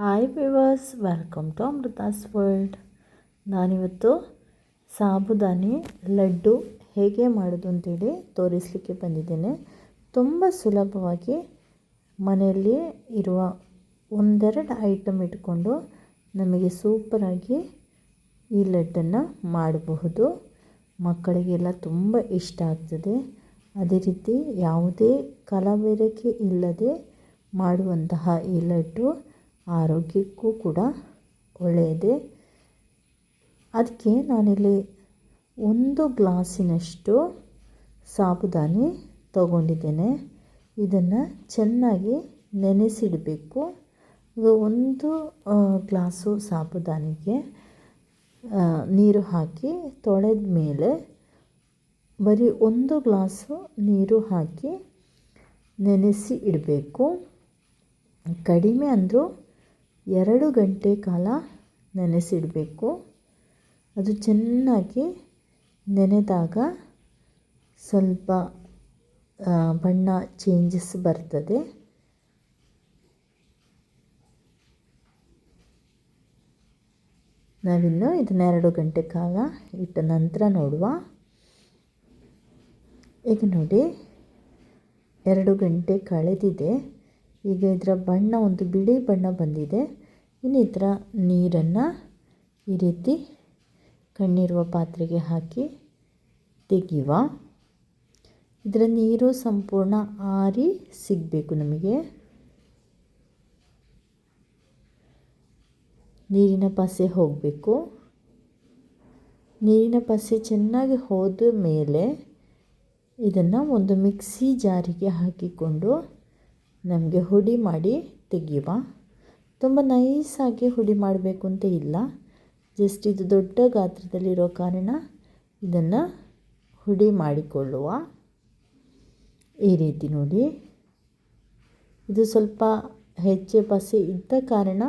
Hi viewers welcome to Amrutha's world ನಾನಿವತ್ತು ಸಾಬುದಾನಿ ಲಡ್ಡು ಹೇಗೆ ಮಾಡೋದು ಅಂತೇಳಿ ತೋರಿಸಲಿಕ್ಕೆ ಬಂದಿದ್ದೇನೆ. ತುಂಬ ಸುಲಭವಾಗಿ ಮನೆಯಲ್ಲಿ ಇರುವ ಒಂದೆರಡು ಐಟಮ್ ಇಟ್ಕೊಂಡು ನಮಗೆ ಸೂಪರಾಗಿ ಈ ಲಡ್ಡನ್ನು ಮಾಡಬಹುದು. ಮಕ್ಕಳಿಗೆಲ್ಲ ತುಂಬ ಇಷ್ಟ ಆಗ್ತದೆ. ಅದೇ ರೀತಿ ಯಾವುದೇ ಕಲಬೆರಕೆ ಇಲ್ಲದೆ ಮಾಡುವಂತಹ ಈ ಲಡ್ಡು ಆರೋಗ್ಯಕ್ಕೂ ಕೂಡ ಒಳ್ಳೆಯದೇ. ಅದಕ್ಕೆ ನಾನಿಲ್ಲಿ ಒಂದು ಗ್ಲಾಸಿನಷ್ಟು ಸಾಬುದಾನಿ ತಗೊಂಡಿದ್ದೇನೆ. ಇದನ್ನು ಚೆನ್ನಾಗಿ ನೆನೆಸಿಡಬೇಕು. ಒಂದು ಗ್ಲಾಸು ಸಾಬುದಾನಿಗೆ ನೀರು ಹಾಕಿ ತೊಳೆದ ಮೇಲೆ ಬರೀ ಒಂದು ಗ್ಲಾಸು ನೀರು ಹಾಕಿ ನೆನೆಸಿ ಇಡಬೇಕು ಕಡಿಮೆ ಅಂದರೂ ಎರಡು ಗಂಟೆ ಕಾಲ ನೆನೆಸಿಡಬೇಕು. ಅದು ಚೆನ್ನಾಗಿ ನೆನೆದಾಗ ಸ್ವಲ್ಪ ಬಣ್ಣ ಚೇಂಜಸ್ ಬರ್ತದೆ. ನಾವಿನ್ನು ಇದನ್ನ ಎರಡು ಗಂಟೆ ಕಾಲ ಇಟ್ಟ ನಂತರ ನೋಡುವ. ಈಗ ನೋಡಿ, ಎರಡು ಗಂಟೆ ಕಳೆದಿದೆ. ಈಗ ಇದರ ಬಣ್ಣ, ಒಂದು ಬಿಳಿ ಬಣ್ಣ ಬಂದಿದೆ. ಇನ್ನು ಇದರ ನೀರನ್ನು ಈ ರೀತಿ ಕಣ್ಣಿರುವ ಪಾತ್ರೆಗೆ ಹಾಕಿ ತೆಗೆಯುವ. ಇದರ ನೀರು ಸಂಪೂರ್ಣ ಆರಿ ಸಿಗಬೇಕು ನಮಗೆ. ನೀರಿನ ಪಸೆ ಹೋಗಬೇಕು. ನೀರಿನ ಪಸೆ ಚೆನ್ನಾಗಿ ಹೋದ ಮೇಲೆ ಇದನ್ನು ಒಂದು ಮಿಕ್ಸಿ ಜಾರಿಗೆ ಹಾಕಿಕೊಂಡು ನಮಗೆ ಹುಡಿ ಮಾಡಿ ತೆಗೆಯುವ. ತುಂಬ ನೈಸಾಗಿ ಹುಡಿ ಮಾಡಬೇಕು ಅಂತ ಇಲ್ಲ. ಜಸ್ಟ್ ಇದು ದೊಡ್ಡ ಗಾತ್ರದಲ್ಲಿರೋ ಕಾರಣ ಇದನ್ನು ಹುಡಿ ಮಾಡಿಕೊಳ್ಳುವ ಈ ರೀತಿ ನೋಡಿ. ಇದು ಸ್ವಲ್ಪ ಹೆಚ್ಚೆ ಪಸೆ ಇದ್ದ ಕಾರಣ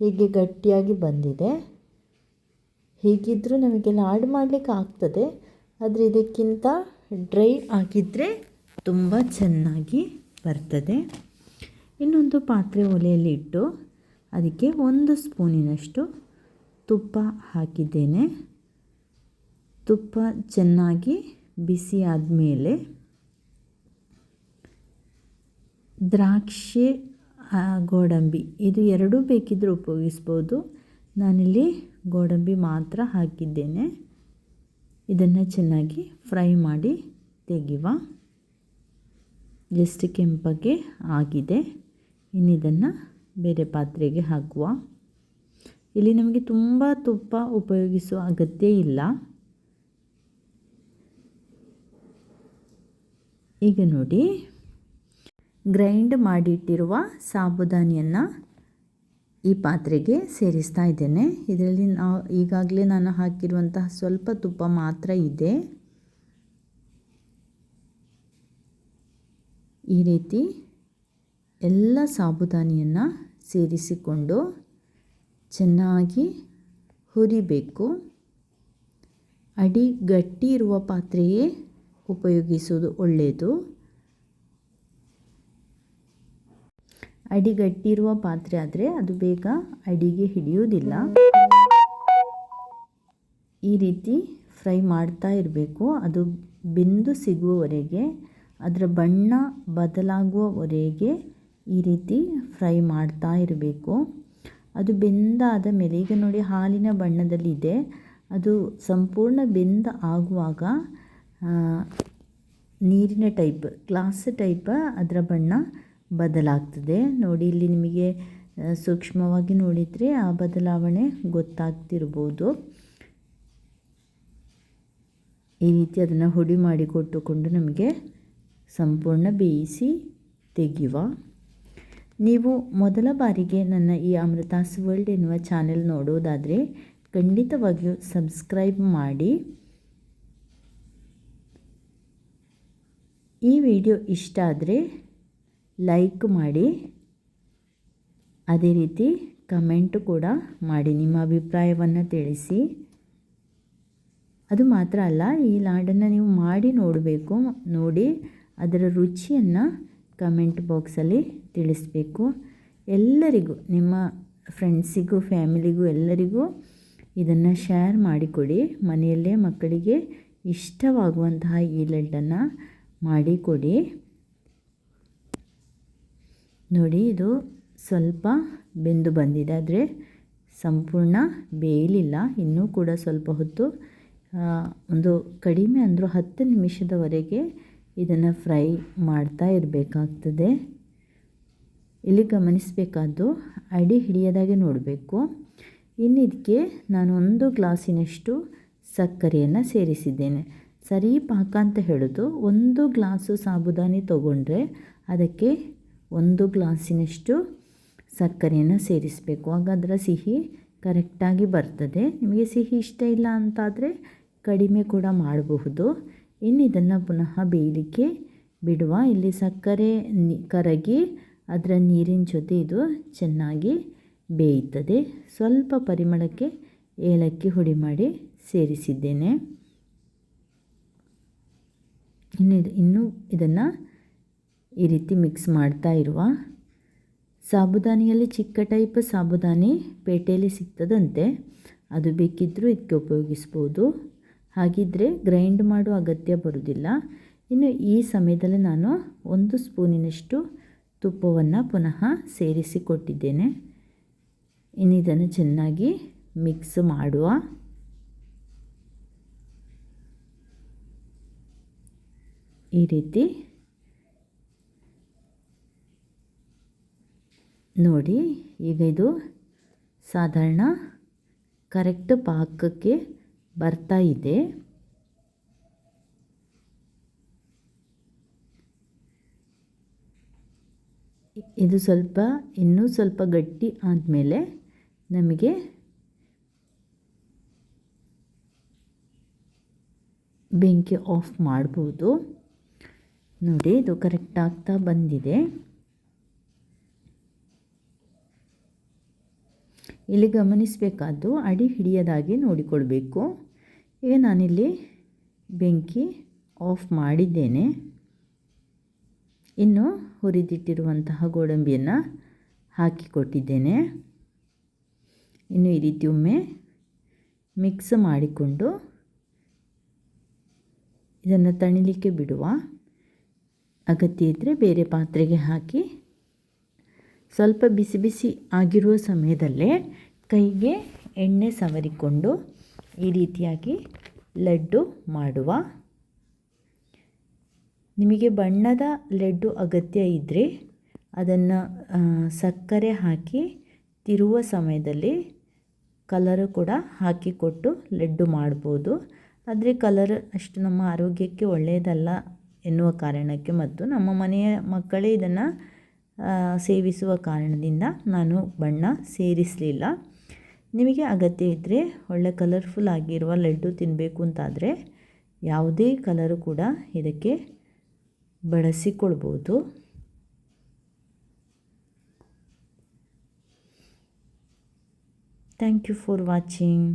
ಹೀಗೆ ಗಟ್ಟಿಯಾಗಿ ಬಂದಿದೆ. ಹೀಗಿದ್ದರೂ ನಮಗೆ ಲಾಡ್ ಮಾಡಲಿಕ್ಕೆ ಆಗ್ತದೆ. ಆದರೆ ಇದಕ್ಕಿಂತ ಡ್ರೈ ಆಗಿದ್ದರೆ ತುಂಬ ಚೆನ್ನಾಗಿ ಬರ್ತದೆ. ಇನ್ನೊಂದು ಪಾತ್ರೆ ಒಲೆಯಲ್ಲಿ ಇಟ್ಟು ಅದಕ್ಕೆ ಒಂದು ಸ್ಪೂನಿನಷ್ಟು ತುಪ್ಪ ಹಾಕಿದ್ದೇನೆ. ತುಪ್ಪ ಚೆನ್ನಾಗಿ ಬಿಸಿ ಆದಮೇಲೆ ದ್ರಾಕ್ಷಿ ಗೋಡಂಬಿ ಇದು ಎರಡೂ ಬೇಕಿದ್ದರೂ ಉಪಯೋಗಿಸ್ಬೋದು. ನಾನಿಲ್ಲಿ ಗೋಡಂಬಿ ಮಾತ್ರ ಹಾಕಿದ್ದೇನೆ. ಇದನ್ನು ಚೆನ್ನಾಗಿ ಫ್ರೈ ಮಾಡಿ ತೆಗೆಯುವ. ಜಸ್ಟ್ ಕೆಂಪಗೆ ಆಗಿದೆ. ಇನ್ನಿದನ್ನು ಬೇರೆ ಪಾತ್ರೆಗೆ ಹಾಕುವ. ಇಲ್ಲಿ ನಮಗೆ ತುಂಬ ತುಪ್ಪ ಉಪಯೋಗಿಸುವ ಅಗತ್ಯ ಇಲ್ಲ. ಈಗ ನೋಡಿ. ಗ್ರೈಂಡ್ ಮಾಡಿಟ್ಟಿರುವ ಸಾಬುದಾನಿಯನ್ನು ಈ ಪಾತ್ರೆಗೆ ಸೇರಿಸ್ತಾ ಇದ್ದೇನೆ. ಇದರಲ್ಲಿ ನಾವು ಈಗಾಗಲೇ ನಾನು ಹಾಕಿರುವಂತಹ ಸ್ವಲ್ಪ ತುಪ್ಪ ಮಾತ್ರ ಇದೆ. ಈ ರೀತಿ ಎಲ್ಲ ಸಾಬುದಾನಿಯನ್ನು ಸೇರಿಸಿಕೊಂಡು ಚೆನ್ನಾಗಿ ಹುರಿಬೇಕು. ಅಡಿ ಗಟ್ಟಿ ಇರುವ ಪಾತ್ರೆಯೇ ಉಪಯೋಗಿಸುವುದು ಒಳ್ಳೆಯದು. ಅಡಿಗಟ್ಟಿರುವ ಪಾತ್ರೆ ಆದರೆ ಅದು ಬೇಗ ಅಡಿಗೆ ಹಿಡಿಯುವುದಿಲ್ಲ. ಈ ರೀತಿ ಫ್ರೈ ಮಾಡ್ತಾ ಇರಬೇಕು. ಅದು ಬೆಂದು ಸಿಗುವವರೆಗೆ, ಅದರ ಬಣ್ಣ ಬದಲಾಗುವವರೆಗೆ ಈ ರೀತಿ ಫ್ರೈ ಮಾಡ್ತಾ ಇರಬೇಕು. ಅದು ಬೆಂದಾದ ಮೇಲೆ, ಈಗ ನೋಡಿ ಹಾಲಿನ ಬಣ್ಣದಲ್ಲಿದೆ ಅದು ಸಂಪೂರ್ಣ ಬೆಂದ ಆಗುವಾಗ ನೀರಿನ ಟೈಪ್, ಗ್ಲಾಸ್ ಟೈಪ್ ಅದರ ಬಣ್ಣ ಬದಲಾಗ್ತದೆ. ನೋಡಿ, ಇಲ್ಲಿ ನಿಮಗೆ ಸೂಕ್ಷ್ಮವಾಗಿ ನೋಡಿದರೆ ಆ ಬದಲಾವಣೆ ಗೊತ್ತಾಗ್ತಿರ್ಬೋದು. ಈ ರೀತಿ ಅದನ್ನು ಹುಡಿ ಮಾಡಿ ಕೊಟ್ಟುಕೊಂಡು ನಮಗೆ ಸಂಪೂರ್ಣ ಬೇಯಿಸಿ ತೆಗೆಯುವ. ನೀವು ಮೊದಲ ಬಾರಿಗೆ ನನ್ನ ಈ ಅಮೃತಾಸ್ ವರ್ಲ್ಡ್ ಎನ್ನುವ ಚಾನೆಲ್ ನೋಡೋದಾದರೆ ಖಂಡಿತವಾಗಿಯೂ ಸಬ್ಸ್ಕ್ರೈಬ್ ಮಾಡಿ. ಈ ವಿಡಿಯೋ ಇಷ್ಟ ಆದರೆ ಲೈಕ್ ಮಾಡಿ. ಅದೇ ರೀತಿ ಕಮೆಂಟು ಕೂಡ ಮಾಡಿ, ನಿಮ್ಮ ಅಭಿಪ್ರಾಯವನ್ನು ತಿಳಿಸಿ. ಅದು ಮಾತ್ರ ಅಲ್ಲ, ಈ ಲಾಡನ್ನು ನೀವು ಮಾಡಿ ನೋಡಬೇಕು, ನೋಡಿ ಅದರ ರುಚಿಯನ್ನು ಕಮೆಂಟ್ ಬಾಕ್ಸಲ್ಲಿ ತಿಳಿಸ್ಬೇಕು. ಎಲ್ಲರಿಗೂ, ನಿಮ್ಮ ಫ್ರೆಂಡ್ಸಿಗೂ ಫ್ಯಾಮಿಲಿಗೂ ಎಲ್ಲರಿಗೂ ಇದನ್ನು ಶೇರ್ ಮಾಡಿಕೊಡಿ. ಮನೆಯಲ್ಲೇ ಮಕ್ಕಳಿಗೆ ಇಷ್ಟವಾಗುವಂತಹ ಈ ಲಡ್ಡನ್ನು ಮಾಡಿಕೊಡಿ. ನೋಡಿ, ಇದು ಸ್ವಲ್ಪ ಬೆಂದು ಬಂದಿದೆ. ಆದರೆ ಸಂಪೂರ್ಣ ಬೇಯಲಿಲ್ಲ. ಇನ್ನೂ ಕೂಡ ಸ್ವಲ್ಪ ಹೊತ್ತು ಒಂದು ಕಡಿಮೆ ಅಂದರೂ ಹತ್ತು ನಿಮಿಷದವರೆಗೆ ಇದನ್ನು ಫ್ರೈ ಮಾಡ್ತಾ ಇರಬೇಕಾಗ್ತದೆ. ಇಲ್ಲಿ ಗಮನಿಸಬೇಕಾದ್ದು ಅಡಿ ಹಿಡಿಯದಾಗೆ ನೋಡಬೇಕು. ಇನ್ನು ಇದಕ್ಕೆ ನಾನು ಒಂದು ಗ್ಲಾಸಿನಷ್ಟು ಸಕ್ಕರೆಯನ್ನು ಸೇರಿಸಿದ್ದೇನೆ. ಸರಿ ಪಾಕ ಅಂತ ಹೇಳೋದು, ಒಂದು ಗ್ಲಾಸು ಸಾಬುದಾನಿ ತೊಗೊಂಡ್ರೆ ಅದಕ್ಕೆ ಒಂದು ಗ್ಲಾಸಿನಷ್ಟು ಸಕ್ಕರೆಯನ್ನು ಸೇರಿಸಬೇಕು. ಆಗ ಸಿಹಿ ಕರೆಕ್ಟಾಗಿ ಬರ್ತದೆ. ನಿಮಗೆ ಸಿಹಿ ಇಷ್ಟ ಇಲ್ಲ ಅಂತಾದರೆ ಕಡಿಮೆ ಕೂಡ ಮಾಡಬಹುದು. ಇನ್ನು ಇದನ್ನು ಪುನಃ ಬೇಯಲಿಕ್ಕೆ ಬಿಡುವ. ಇಲ್ಲಿ ಸಕ್ಕರೆ ಕರಗಿ ಅದರ ನೀರಿನ ಜೊತೆ ಇದು ಚೆನ್ನಾಗಿ ಬೇಯುತ್ತದೆ ಸ್ವಲ್ಪ ಪರಿಮಳಕ್ಕೆ ಏಲಕ್ಕಿ ಹುಡಿ ಮಾಡಿ ಸೇರಿಸಿದ್ದೇನೆ. ಇನ್ನು ಇನ್ನೂ ಇದನ್ನು ಈ ರೀತಿ ಮಿಕ್ಸ್ ಮಾಡ್ತಾ ಇರುವ ಸಾಬುದಾನಿಯಲ್ಲಿ ಚಿಕ್ಕ ಟೈಪ್ ಸಾಬುದಾನಿ ಪೇಟೆಯಲ್ಲಿ ಸಿಗ್ತದಂತೆ. ಅದು ಬೇಕಿದ್ದರೂ ಇದಕ್ಕೆ ಉಪಯೋಗಿಸ್ಬೋದು. ಹಾಗಿದ್ದರೆ ಗ್ರೈಂಡ್ ಮಾಡೋ ಅಗತ್ಯ ಬರುವುದಿಲ್ಲ ಇನ್ನು ಈ ಸಮಯದಲ್ಲಿ ನಾನು ಒಂದು ಸ್ಪೂನಿನಷ್ಟು ತುಪ್ಪವನ್ನು ಪುನಃ ಸೇರಿಸಿ ಕೊಟ್ಟಿದ್ದೇನೆ ಇನ್ನು ಇದನ್ನು ಚೆನ್ನಾಗಿ ಮಿಕ್ಸ್ ಮಾಡುವ. ಈ ರೀತಿ ನೋಡಿ, ಈಗ ಇದು ಸಾಧಾರಣ ಕರೆಕ್ಟ್ ಪಾಕಕ್ಕೆ ಬರ್ತಾ ಇದೆ. ಇದು ಸ್ವಲ್ಪ, ಇನ್ನೂ ಸ್ವಲ್ಪ ಗಟ್ಟಿ ಆದಮೇಲೆ ನಮಗೆ ಬೆಂಕಿ ಆಫ್ ಮಾಡ್ಬೋದು. ನೋಡಿ, ಇದು ಕರೆಕ್ಟ್ ಆಗ್ತಾ ಬಂದಿದೆ. ಇಲ್ಲಿ ಗಮನಿಸಬೇಕಾದ್ದು ಅಡಿ ಹಿಡಿಯದಾಗಿ ನೋಡಿಕೊಳ್ಬೇಕು ಈಗ ನಾನಿಲ್ಲಿ ಬೆಂಕಿ ಆಫ್ ಮಾಡಿದ್ದೇನೆ. ಇನ್ನು ಹುರಿದಿಟ್ಟಿರುವಂತಹ ಗೋಡಂಬಿಯನ್ನು ಹಾಕಿಕೊಟ್ಟಿದ್ದೇನೆ ಇನ್ನು ಈ ರೀತಿ ಒಮ್ಮೆ ಮಿಕ್ಸ್ ಮಾಡಿಕೊಂಡು ಇದನ್ನು ತಣಿಲಿಕ್ಕೆ ಬಿಡುವ ಅಗತ್ಯ ಇದ್ದರೆ ಬೇರೆ ಪಾತ್ರೆಗೆ ಹಾಕಿ ಸ್ವಲ್ಪ ಬಿಸಿ ಬಿಸಿ ಆಗಿರುವ ಸಮಯದಲ್ಲೇ ಕೈಗೆ ಎಣ್ಣೆ ಸವರಿಕೊಂಡು ಈ ರೀತಿಯಾಗಿ ಲಡ್ಡು ಮಾಡುವ ನಿಮಗೆ ಬಣ್ಣದ ಲಡ್ಡು ಅಗತ್ಯ ಇದ್ದರೆ ಅದನ್ನು ಸಕ್ಕರೆ ಹಾಕಿ ತಿರುವ ಸಮಯದಲ್ಲಿ ಕಲರು ಕೂಡ ಹಾಕಿಕೊಟ್ಟು ಲಡ್ಡು ಮಾಡ್ಬೋದು. ಆದರೆ ಕಲರ್ ಅಷ್ಟು ನಮ್ಮ ಆರೋಗ್ಯಕ್ಕೆ ಒಳ್ಳೆಯದಲ್ಲ ಎನ್ನುವ ಕಾರಣಕ್ಕೆ ಮತ್ತು ನಮ್ಮ ಮನೆಯ ಮಕ್ಕಳೇ ಇದನ್ನು ಸೇವಿಸುವ ಕಾರಣದಿಂದ ನಾನು ಬಣ್ಣ ಸೇರಿಸಲಿಲ್ಲ. ನಿಮಗೆ ಅಗತ್ಯ ಇದ್ದರೆ ಒಳ್ಳೆ ಕಲರ್ಫುಲ್ ಆಗಿರುವ ಲಡ್ಡು ತಿನ್ನಬೇಕು ಅಂತಾದರೆ ಯಾವುದೇ ಕಲರು ಕೂಡ ಇದಕ್ಕೆ ಬಳಸಿಕೊಳ್ಬೋದು. Thank you for watching